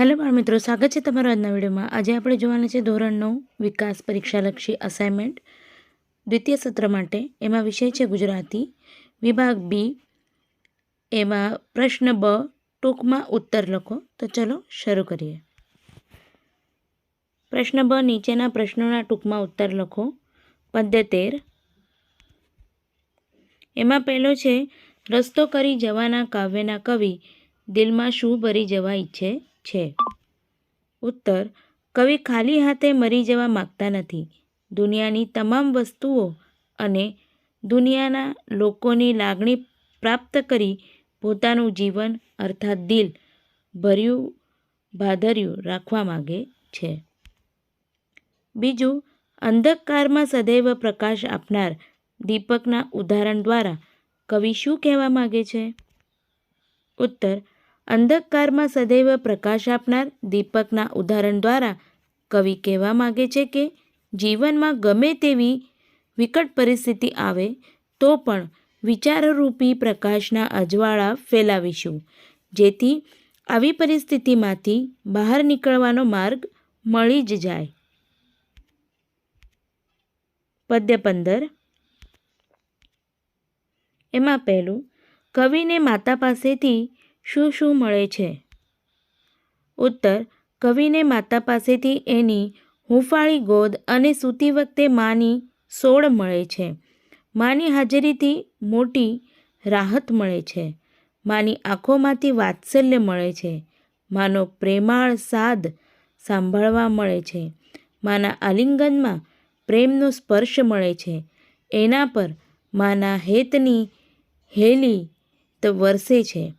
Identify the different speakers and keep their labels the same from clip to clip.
Speaker 1: Hello બાળ મિત્રો, સ્વાગત છે તમારા આજના વિડીયોમાં. આજે આપણે જોવાના છે ધોરણ નવ, વિકાસ પરીક્ષાલક્ષી અસાઇનમેન્ટ દ્વિતીય સત્ર માટે. એમાં વિષય છે ગુજરાતી. વિભાગ બી, એમાં પ્રશ્ન બ, ટૂંકમાં ઉત્તર લખો. તો ચલો શરૂ કરીએ. પ્રશ્ન બ, નીચેના પ્રશ્નોના ટૂંકમાં ઉત્તર લખો. પદ્ય તેર. એમાં પહેલો છે, રસ્તો કરી જવાના કાવ્યના કવિ દિલમાં શું ભરી જવા ઈચ્છે? છે. ઉત્તર, કવિ ખાલી હાથે મરી જવા માગતા નથી. દુનિયાની તમામ વસ્તુઓ અને દુનિયાના લોકોની લાગણી પ્રાપ્ત કરી પોતાનું જીવન, અર્થાત દિલ, ભર્યું, ભાદર્યું રાખવા માગે છે. બીજું, અંધકારમાં સદૈવ પ્રકાશ આપનાર દીપકના ઉદાહરણ દ્વારા કવિ શું કહેવા માગે છે? ઉત્તર અંધકારમાં સદૈવ પ્રકાશ આપનાર દીપકના ઉદાહરણ દ્વારા કવિ કહેવા માગે છે કે જીવનમાં ગમે તેવી વિકટ પરિસ્થિતિ આવે, તો પણ વિચારરૂપી પ્રકાશના અજવાળા ફેલાવીશું. જેથી આવી પરિસ્થિતિમાંથી બહાર નીકળવાનો માર્ગ મળી જ જાય. પદ્ય પંદર. એમાં પહેલું, કવિને માતા પાસેથી શું શું મળે છે? ઉત્તર, કવિને માતા પાસેથી એની હૂંફાળી ગોદ અને સૂતી વખતે માની સોળ મળે છે. માની હાજરીથી મોટી રાહત મળે છે. માની આંખોમાંથી વાત્સલ્ય મળે છે. માનો પ્રેમાળ સાદ સાંભળવા મળે છે. માના આલિંગનમાં પ્રેમનો સ્પર્શ મળે છે. એના પર માના હેતની હેલી તો વરસે છે.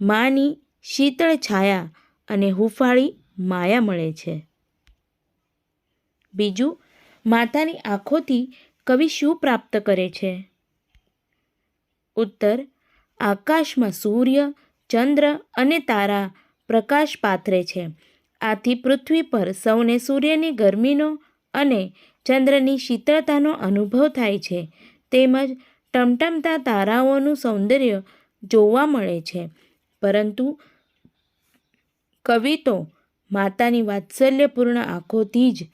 Speaker 1: માની શીતળ છાયા અને હુંફાળી માયા મળે છે. બીજું, માતાની આંખોથી કવિ શું પ્રાપ્ત કરે છે? ઉત્તર, આકાશમાં સૂર્ય, ચંદ્ર અને તારા પ્રકાશ પાથરે છે. આથી પૃથ્વી પર સૌને સૂર્યની ગરમીનો અને ચંદ્રની શીતળતાનો અનુભવ થાય છે. તેમજ ટમટમતા તારાઓનું સૌંદર્ય જોવા મળે છે. પરંતુ કવિ તો માતાની વાત્સલ્યપૂર્ણ આંખોથી જ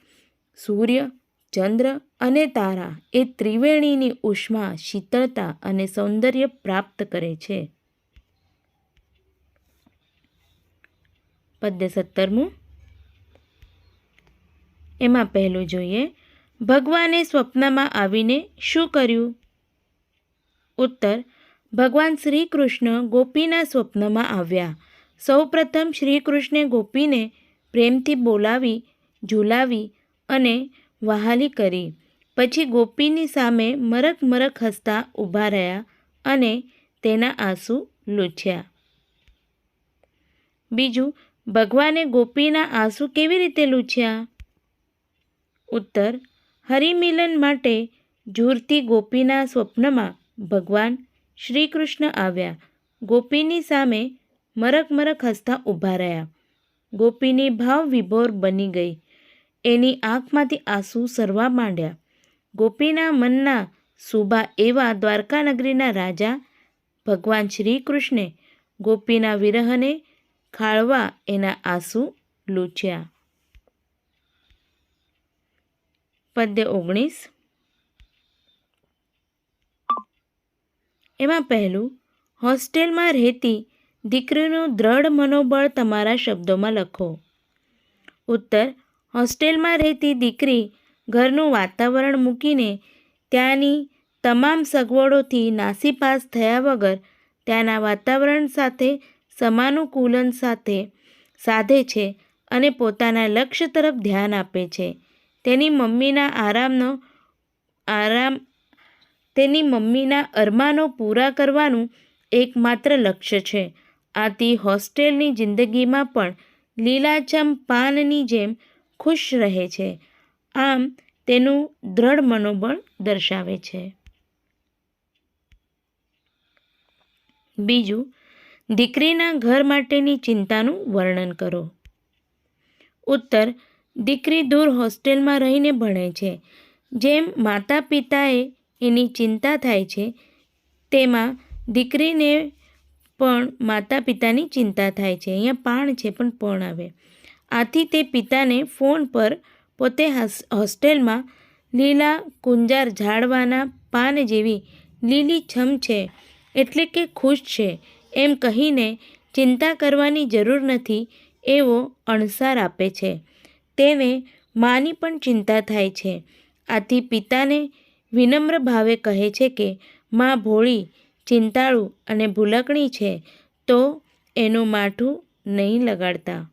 Speaker 1: સૂર્ય, ચંદ્ર અને તારા એ ત્રિવેણીની ઉષ્મા, શીતળતા અને સૌંદર્ય પ્રાપ્ત કરે છે. પદ્ય સત્તરમું. એમાં પહેલું જોઈએ, ભગવાને સ્વપ્નમાં આવીને શું કર્યું? ઉત્તર ભગવાન શ્રી કૃષ્ણ ગોપીના સ્વપ્નમાં આવ્યા. સૌપ્રથમ શ્રી કૃષ્ણે ગોપીને પ્રેમથી બોલાવી, ઝૂલાવી અને વહાલી કરી. પછી ગોપીની સામે મરક મરક હસતા ઊભા રહ્યા અને તેના આંસુ લૂછ્યા. બીજું, ભગવાને ગોપીના આંસુ કેવી રીતે લૂછ્યા? ઉત્તર, હરિમિલન માટે ઝૂરતી ગોપીના સ્વપ્નમાં ભગવાન શ્રી કૃષ્ણ આવ્યા. ગોપીની સામે મરક મરક હસતા ઊભા રહ્યા. ગોપીની ભાવ વિભોર બની ગઈ. એની આંખમાંથી આંસુ સરવા માંડ્યા. ગોપીના મનના સુબા એવા દ્વારકા નગરીના રાજા ભગવાન શ્રી કૃષ્ણે ગોપીના વિરહને ખાળવા એના આંસુ લૂછ્યા. પદ્ય ઓગણીસ એમાં પહેલું, હોસ્ટેલમાં રહેતી દીકરીનું દ્રઢ મનોબળ તમારા શબ્દોમાં લખો. ઉત્તર, હોસ્ટેલમાં રહેતી દીકરી ઘરનું વાતાવરણ મૂકીને ત્યાંની તમામ સગવડોથી નાસીપાસ થયા વગર ત્યાંના વાતાવરણ સાથે સમાનુકૂલન સાથે સાધે છે અને પોતાના લક્ષ્ય તરફ ધ્યાન આપે છે. તેની મમ્મીના આરામનો, આરામ તેની મમ્મીના અરમાનો પૂરા કરવાનું એકમાત્ર લક્ષ્ય છે. આથી હોસ્ટેલની જિંદગીમાં પણ લીલાછમ પાનની જેમ ખુશ રહે છે. આમ તેનું દ્રઢ મનોબળ દર્શાવે છે. બીજું, દીકરીના ઘર માટેની ચિંતાનું વર્ણન કરો. ઉત્તર, દીકરી દૂર હોસ્ટેલમાં રહીને ભણે છે, જેમ માતા પિતાએ એની ચિંતા થાય છે. તેમાં દીકરીને પણ માતા પિતાની ચિંતા થાય છે. અહીંયા પાણ છે, પણ પણ આવે. આથી તે પિતાને ફોન પર પોતે હોસ્ટેલમાં લીલા કુંજાર ઝાડવાના પાન જેવી લીલી છમ છે, એટલે કે ખુશ છે. એમ કહીને ચિંતા કરવાની જરૂર નથી, એવો અણસાર આપે છે. તેને માની પણ ચિંતા થાય છે. આથી પિતાને વિનમ્ર ભાવે કહે છે કે, માં ભોળી, ચિંતાળુ અને ભૂલકણી છે, તો એનું માઠું નહીં લગાડતા.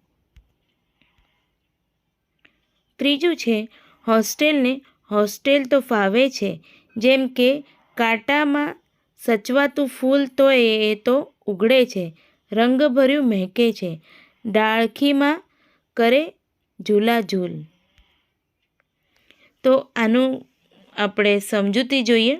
Speaker 1: ત્રીજું છે, હોસ્ટેલને હોસ્ટેલ તો ફાવે છે, જેમ કે કાંટામાં સચવાતું ફૂલ તો એ તો ઉગડે છે, રંગભર્યું મહેકે છે, ડાળખીમાં કરે ઝૂલાઝૂલ. તો આનું આપણે સમજૂતી જોઈએ.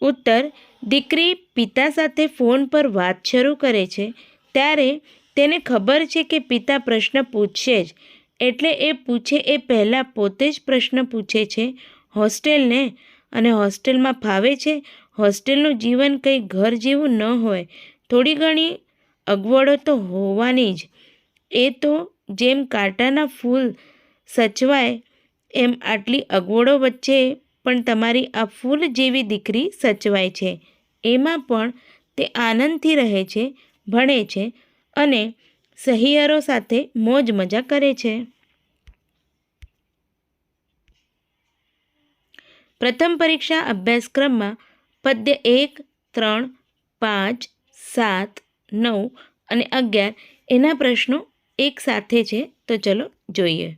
Speaker 1: ઉત્તર, દીકરી પિતા સાથે ફોન પર વાત શરૂ કરે છે. ત્યારે તેને ખબર છે કે પિતા પ્રશ્ન પૂછશે જ. એટલે એ પૂછે, એ પહેલાં પોતે જ પ્રશ્ન પૂછે છે. હોસ્ટેલને? અને હોસ્ટેલમાં ફાવે છે? હોસ્ટેલનું જીવન કંઈ ઘર જેવું ન હોય. થોડી ઘણી અગવડો તો હોવાની જ. એ તો જેમ કાંટાના ફૂલ સચવાય, એમ આટલી અગવડો વચ્ચે પણ તમારી આ ફૂલ જેવી દીકરી સચવાય છે. એમાં પણ તે આનંદથી રહે છે, ભણે છે અને સહિયરો સાથે મોજ મજા કરે છે. પ્રથમ પરીક્ષા અભ્યાસક્રમમાં પદ્ય એક, ત્રણ, પાંચ, સાત, નવ અને અગિયાર એના પ્રશ્નો એક સાથે છે, તો ચલો જોઈએ.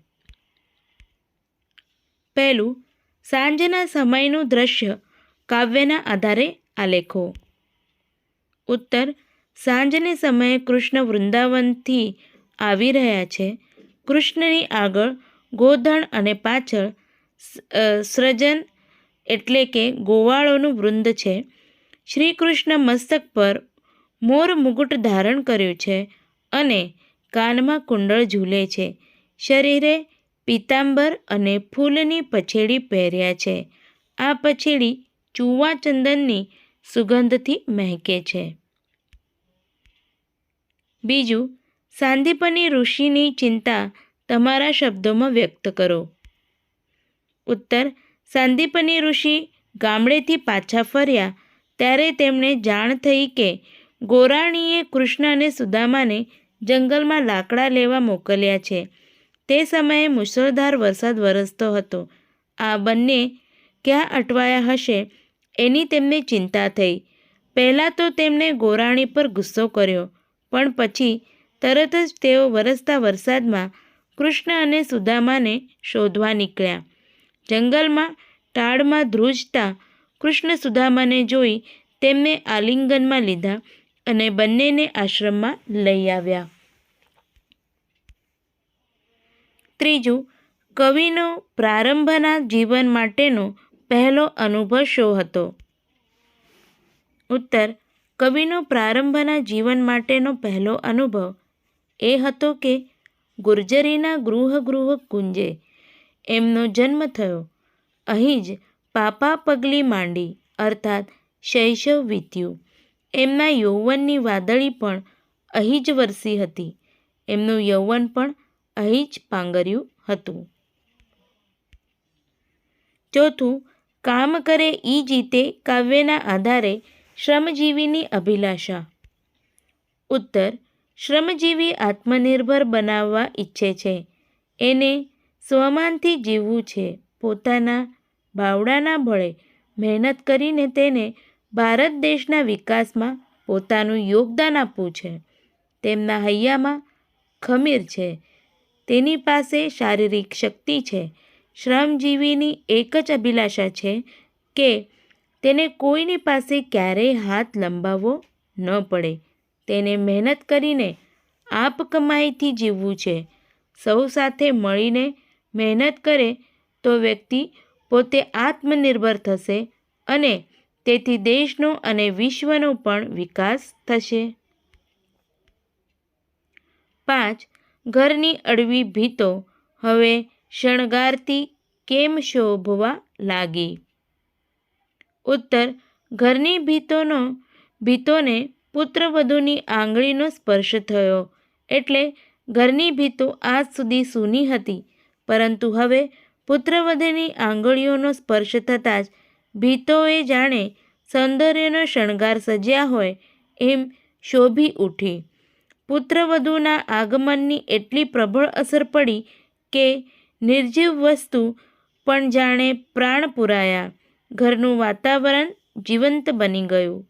Speaker 1: પહેલું સાંજના સમયનું દ્રશ્ય કાવ્યના આધારે આલેખો. ઉત્તર, સાંજને સમયે કૃષ્ણ વૃંદાવનથી આવી રહ્યા છે. કૃષ્ણની આગળ ગોધણ અને પાછળ સૃજન એટલે કે ગોવાળોનું વૃંદ છે. શ્રી કૃષ્ણ મસ્તક પર મોર મુગુટ ધારણ કર્યું છે અને કાનમાં કુંડળ ઝૂલે છે. શરીરે પીતાંબર અને ફૂલની પછેડી પહેર્યા છે. આ પછેડી ચૂવા ચંદનની સુગંધથી મહેકે છે. બીજું, સાંદીપની ઋષિની ચિંતા તમારા શબ્દોમાં વ્યક્ત કરો. ઉત્તર, સાંદીપની ઋષિ ગામડેથી પાછા ફર્યા ત્યારે તેમણે જાણ થઈ કે ગોરાણીએ કૃષ્ણ અને સુદામાને જંગલમાં લાકડા લેવા મોકલ્યા છે. તે સમયે મુશળધાર વરસાદ વરસતો હતો. આ બંને ક્યાં અટવાયા હશે એની તેમને ચિંતા થઈ. પહેલાં તો તેમણે ગોરાણી પર ગુસ્સો કર્યો, પણ પછી તરત જ તેઓ વરસતા વરસાદમાં કૃષ્ણ અને સુદામાને શોધવા નીકળ્યા. જંગલમાં ટાળમાં ધ્રુજતા કૃષ્ણ સુદામાને જોઈ તેમને આલિંગનમાં લીધા અને બંનેને આશ્રમમાં લઈ આવ્યા. ત્રીજું, કવિનો પ્રારંભના જીવન માટેનો પહેલો અનુભવ શો હતો? ઉત્તર, કવિનો પ્રારંભના જીવન માટેનો પહેલો અનુભવ એ હતો કે ગુર્જરીના ગૃહ ગૃહ કુંજે એમનો જન્મ થયો. અહીં જ પાપા પગલી માંડી, અર્થાત શૈશવ વીત્યું. એમના યૌવનની વાદળી પણ અહીં જ વરસી હતી. એમનું યૌવન પણ અહીં જ પાંગર્યું હતું. ચોથું, કામ કરે ઈ જીતે કાવ્યના આધારે શ્રમજીવીની અભિલાષા. ઉત્તર, શ્રમજીવી આત્મનિર્ભર બનાવવા ઈચ્છે છે. એને સ્વમાનથી જીવવું છે. પોતાના બાવડાના બળે મહેનત કરીને તેને ભારત દેશના વિકાસમાં પોતાનું યોગદાન આપવું છે. તેમના હૈયામાં ખમીર છે. તેની પાસે શારીરિક શક્તિ છે. શ્રમજીવીની એક જ અભિલાષા છે કે તેને કોઈની પાસે ક્યારેય હાથ લંબાવવો ન પડે. તેને મહેનત કરીને આપ કમાઈથી જીવવું છે. સૌ સાથે મળીને મહેનત કરે તો વ્યક્તિ પોતે આત્મનિર્ભર થશે અને તેથી દેશનો અને વિશ્વનો પણ વિકાસ થશે. પાંચ ઘરની અડવી ભીતો. હવે શણગારતી કેમ શોભવા લાગી? ઉત્તર, ઘરની ભીતોનો, ભીતોને પુત્રવધૂની આંગળીનો સ્પર્શ થયો. એટલે ઘરની ભીતો આજ સુધી સૂની હતી. પરંતુ હવે પુત્રવધુની આંગળીઓનો સ્પર્શ થતાં જ ભીતોએ જાણે સૌંદર્યનો શણગાર સજ્યા હોય એમ શોભી ઉઠી. પુત્રવધૂના આગમનની એટલી પ્રબળ અસર પડી કે નિર્જીવ વસ્તુ પણ જાણે પ્રાણ પુરાયા. ઘરનું વાતાવરણ જીવંત બની ગયું.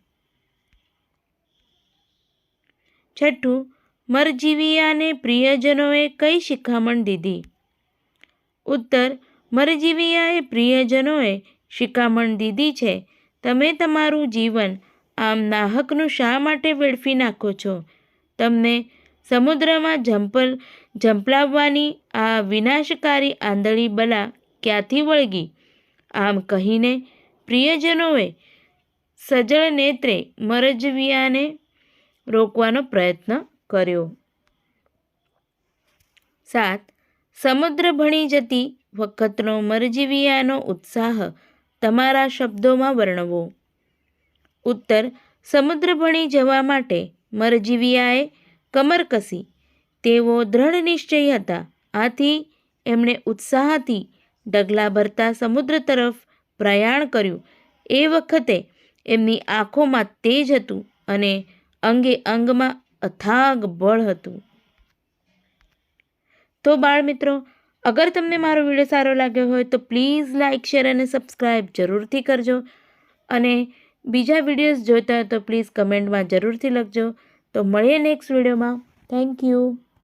Speaker 1: છઠ્ઠું, મરજીવિયાને પ્રિયજનોએ કઈ શિખામણ દીધી? ઉત્તર, મરજીવિયાએ પ્રિયજનોએ શિખામણ દીધી છે. તમે તમારું જીવન આમ નાહકનું શા માટે વેડફી નાખો છો? તમને સમુદ્રમાં ઝંપલ ઝંપલાવવાની આ વિનાશકારી આંધળી બલા ક્યાંથી વળગી? આમ કહીને પ્રિયજનોએ સજળ નેત્રે મરજવિયાને રોકવાનો પ્રયત્ન કર્યો. સાત. સમુદ્ર ભણી જતી વખતનો મરજીવિયાનો ઉત્સાહ તમારા શબ્દોમાં વર્ણવો. ઉત્તર. સમુદ્ર ભણી જવા માટે મરજીવિયાએ કમર કસી. તેઓ દ્રઢ નિશ્ચયી હતા. આથી એમણે ઉત્સાહથી ડગલા ભરતા સમુદ્ર તરફ પ્રયાણ કર્યું. એ વખતે એમની આંખોમાં તેજ હતું અને અંગે અંગમાં અથાગ બળ હતું. તો બાળ મિત્રો અગર તમને મારો વીડિયો સારો લાગ્યો હોય તો પ્લીઝ લાઇક શેર અને સબસ્ક્રાઈબ જરૂરથી કરજો. અને બીજા વિડીયોઝ જોતા હોય તો પ્લીઝ કમેન્ટમાં જરૂરથી લખજો. તો મળીએ નેક્સ્ટ વિડીયોમાં થેન્ક યુ